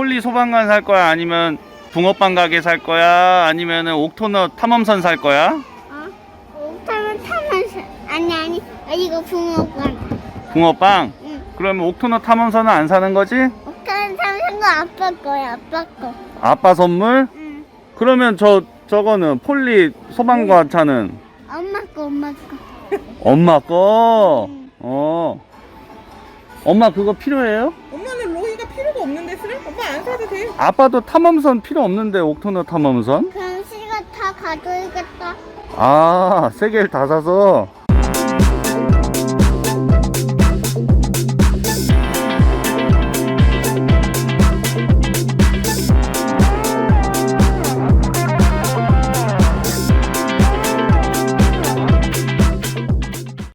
폴리 소방관 살 거야? 아니면 붕어빵 가게 살 거야? 아니면은 옥토너 탐험선 살 거야? 어? 타면 타면서 아니 아니 아, 이거 붕어빵 붕어빵? 응 그러면 옥토너 탐험선은 안 사는 거지? 옥타면 타면 거 아빠 거야 아빠 거 아빠 선물? 응. 그러면 저 저거는 폴리 소방관 차는 엄마 거 엄마 거 엄마 거. 응. 어. 엄마 그거 필요해요? 로이가 필요가 없는데 쓰래? 엄마 안 사도 돼. 아빠도 탐험선 필요 없는데 옥토너 탐험선? 그럼 시가 다 가져야겠다 아, 세 개를 다 사서